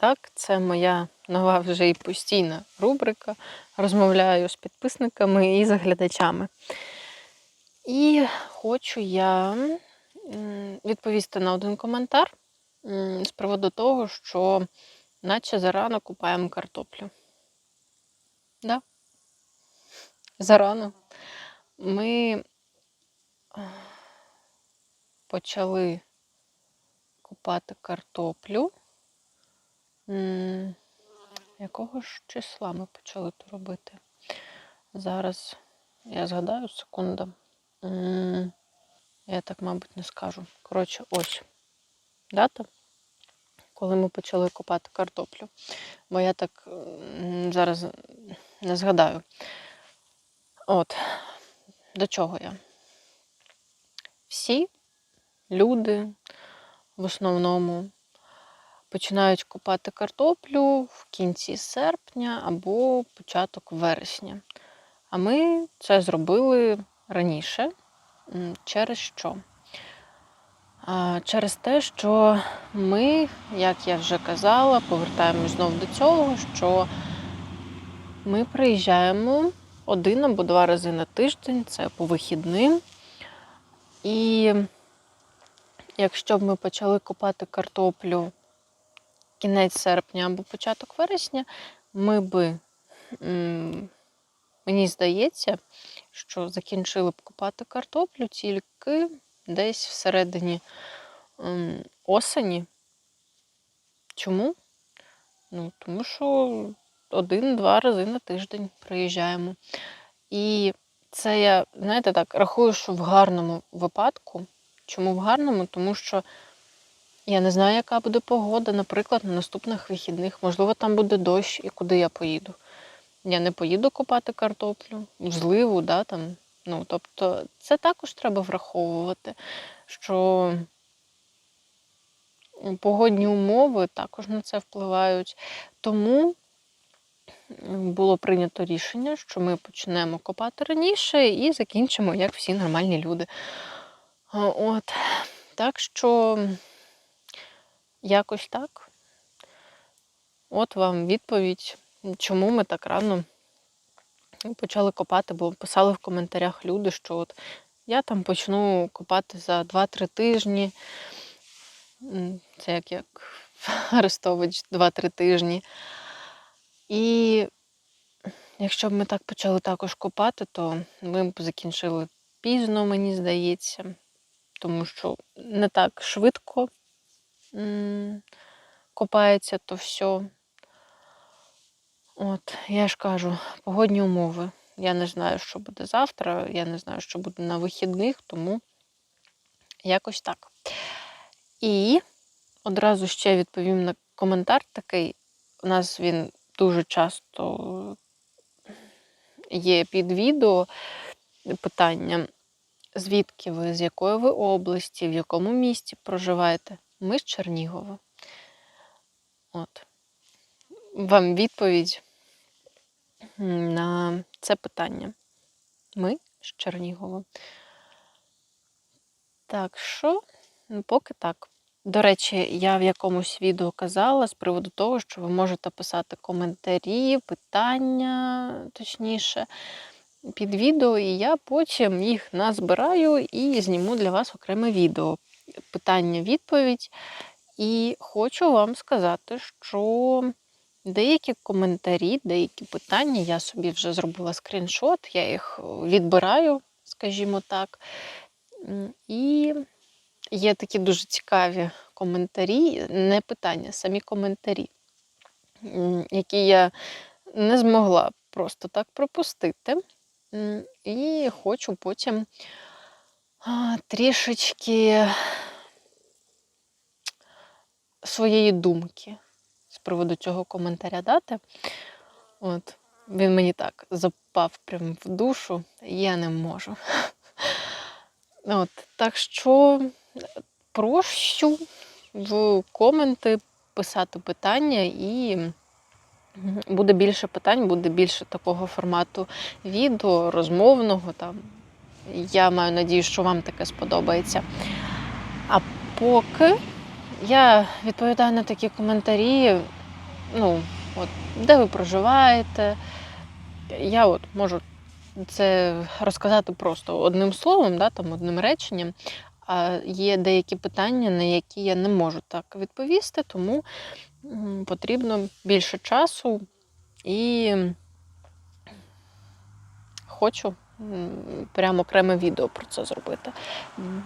Так, це моя нова вже і постійна рубрика. Розмовляю з підписниками і з глядачами. І хочу я відповісти на один коментар з приводу того, що наче зарано купаємо картоплю. Да? Зарано. Ми почали купати картоплю. М, Якого ж числа ми почали то робити? Зараз я згадаю секунду. Я так, мабуть, не скажу. Коротше, ось дата, коли ми почали купати картоплю. Бо я так зараз не згадаю. От, до чого я? Всі люди в основному починають копати картоплю в кінці серпня або початок вересня. А ми це зробили раніше. Через що? Через те, що ми, як я вже казала, повертаємось знову до цього, що ми приїжджаємо один або два рази на тиждень, це по вихідним. І якщо б ми почали копати картоплю кінець серпня або початок вересня, ми би, мені здається, що закінчили б копати картоплю тільки десь всередині осені. Чому? Ну, тому що один-два рази на тиждень приїжджаємо. І це я, знаєте, так, рахую, що в гарному випадку. Чому в гарному? Тому що я не знаю, яка буде погода, наприклад, на наступних вихідних. Можливо, там буде дощ і куди я поїду. Я не поїду копати картоплю, зливу, да, там. Ну, тобто, це також треба враховувати, що погодні умови також на це впливають. Тому було прийнято рішення, що ми почнемо копати раніше і закінчимо, як всі нормальні люди. От. Так що якось так. От вам відповідь, чому ми так рано почали копати, бо писали в коментарях люди, що от я там почну копати за 2-3 тижні. Це як, як Арестович 2-3 тижні. І якщо б ми так почали також копати, то ми б закінчили пізно, мені здається, тому що не так швидко копається то все. От, я ж кажу, погодні умови. Я не знаю, що буде завтра, я не знаю, що буде на вихідних, тому якось так. І одразу ще відповім на коментар такий. У нас він дуже часто є під відео питання, звідки ви, з якої ви області, в якому місті проживаєте. Ми з Чернігова. От. Вам відповідь на це питання. Ми з Чернігова. Так що, ну, поки так. До речі, я в якомусь відео казала з приводу того, що ви можете писати коментарі, питання, точніше, під відео, і я потім їх назбираю і зніму для вас окреме відео. Питання-відповідь. І хочу вам сказати, що деякі коментарі, деякі питання, я собі вже зробила скріншот, я їх відбираю, скажімо так. І є такі дуже цікаві коментарі, не питання, самі коментарі, які я не змогла просто так пропустити. І хочу потім трішечки своєї думки з приводу цього коментаря дати. От, він мені так запав прямо в душу, я не можу. От, так що прошу в коменти писати питання і буде більше питань, буде більше такого формату відео, розмовного. Там. Я маю надію, що вам таке сподобається. А поки я відповідаю на такі коментарі ну, от, де ви проживаєте. Я от можу це розказати просто одним словом, да, там, одним реченням. А є деякі питання, на які я не можу так відповісти, тому потрібно більше часу і хочу прямо окреме відео про це зробити.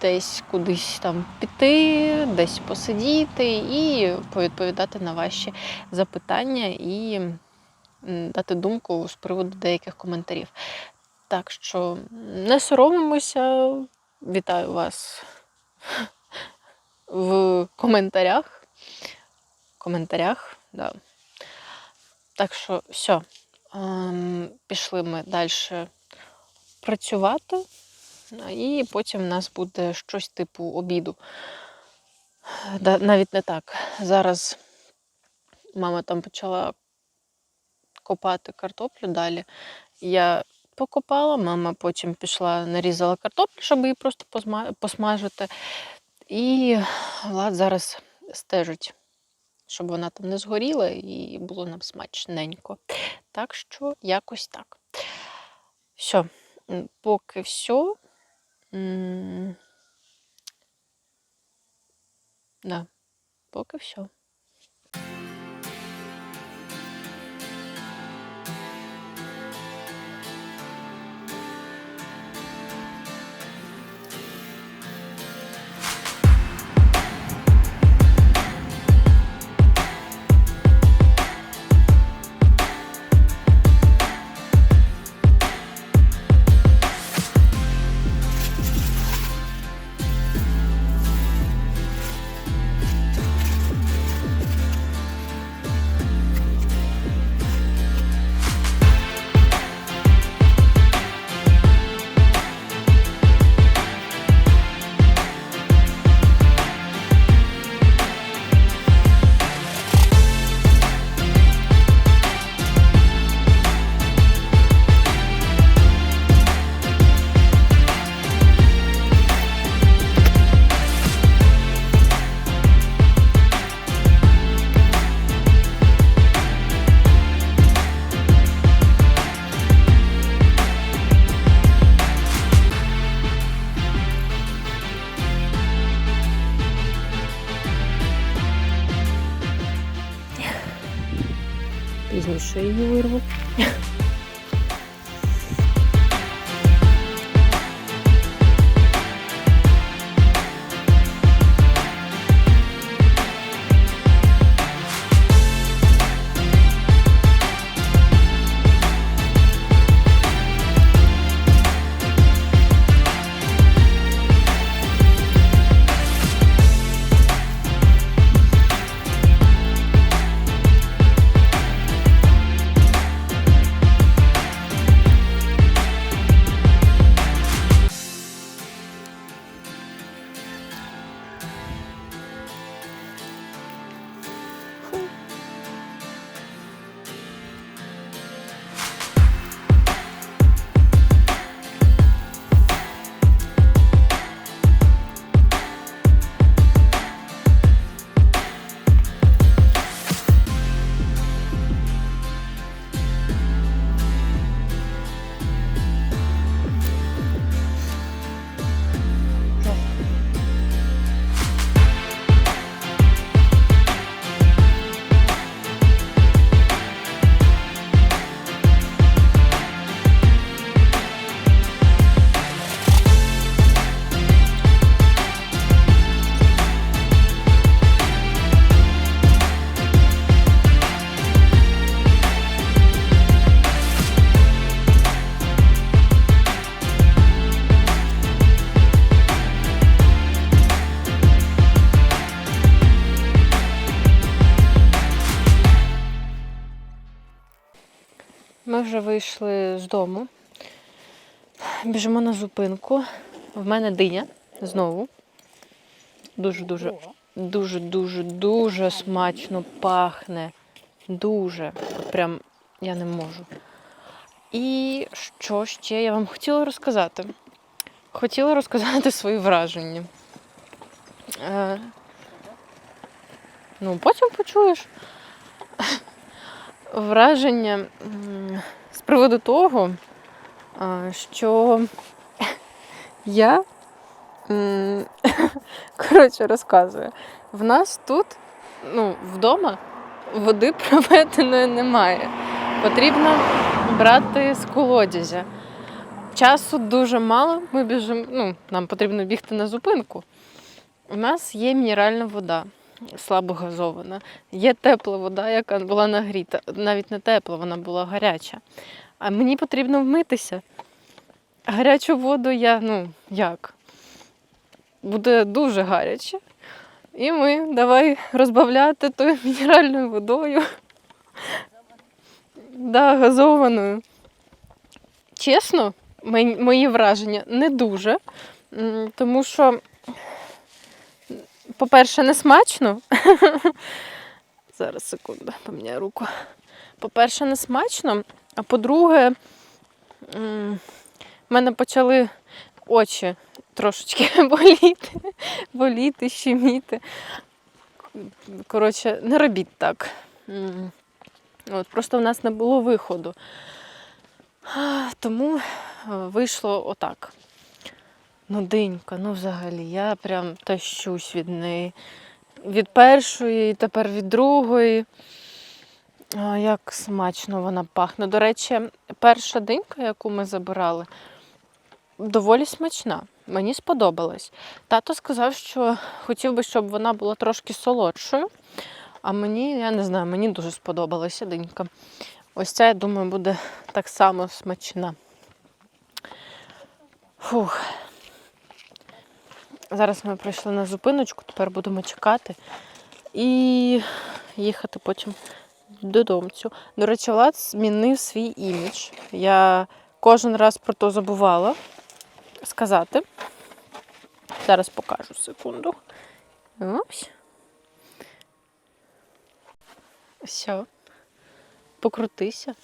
Десь кудись там піти, десь посидіти і повідповідати на ваші запитання і дати думку з приводу деяких коментарів. Так що не соромимося, вітаю вас в коментарях. коментарях, да. Так що все, ем, пішли ми далі працювати, і потім в нас буде щось типу обіду. Навіть не так. Зараз мама там почала копати картоплю далі. Я покопала, мама потім пішла, нарізала картоплю, щоб її просто посмажити. І Влад зараз стежить, щоб вона там не згоріла і було нам смачненько. Так що якось так. Все, поки все. Да, поки все. Її вирву. Вже вийшли з дому. Біжимо на зупинку. В мене диня знову. Дуже-дуже, дуже-дуже, дуже смачно пахне. Дуже. Прям я не можу. І що ще я вам хотіла розказати? Хотіла розказати свої враження. Е, ну, потім почуєш. враження приводу того, що я коротше розказую. В нас тут, ну, вдома води проведеної немає. Потрібно брати з колодязя. Часу дуже мало. Ми біжимо, ну, нам потрібно бігти на зупинку. У нас є мінеральна вода, слабо газована. Є тепла вода, яка була нагріта. Навіть не тепла, вона була гаряча. А мені потрібно вмитися. Гарячу воду я, ну, як? Буде дуже гаряче. І ми давай розбавляти тою мінеральною водою. Да, газованою. Чесно, мої враження не дуже. Тому що, по-перше, не смачно. Зараз секунду, поміняю руку. По-перше, не смачно, а по-друге, в мене почали очі трошечки боліти, боліти, щеміти. Коротше, не робіть так. От, просто в нас не було виходу. Тому е, вийшло отак. Ну, динька, ну взагалі, я прям тащусь від неї. Від першої, і тепер від другої. А, як смачно вона пахне. До речі, перша динька, яку ми забирали, доволі смачна. Мені сподобалась. Тато сказав, що хотів би, щоб вона була трошки солодшою. А мені, я не знаю, мені дуже сподобалася динька. Ось ця, я думаю, буде так само смачна. Фух. Зараз ми прийшли на зупиночку, тепер будемо чекати і їхати потім додому. До речі, Влад змінив свій імідж. Я кожен раз про то забувала сказати. Зараз покажу секунду. Ось. Все. Покрутися.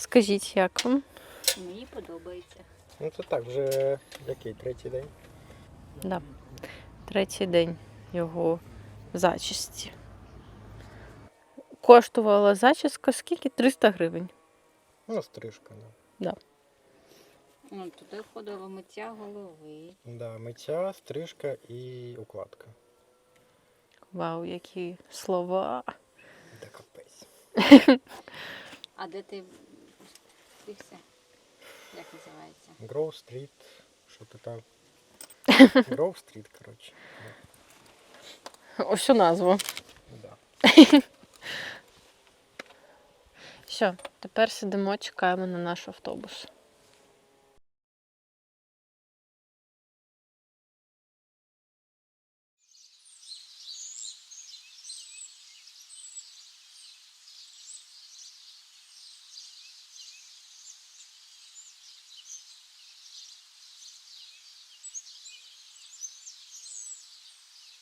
Скажіть, як вам? Мені подобається. Ну це так, вже який третій день. Да. Третій день його зачісті. Коштувала зачіска скільки? 300 гривень. Ну, стрижка, да. Ну, туди входило миття голови. Да, миття, стрижка і укладка. Вау, які слова. Де капець. А де ти встигся? Як називається? Grove Street, що ти там? Grove Street, коротше. Ось у назву. Да. Все, тепер сидимо, чекаємо на наш автобус.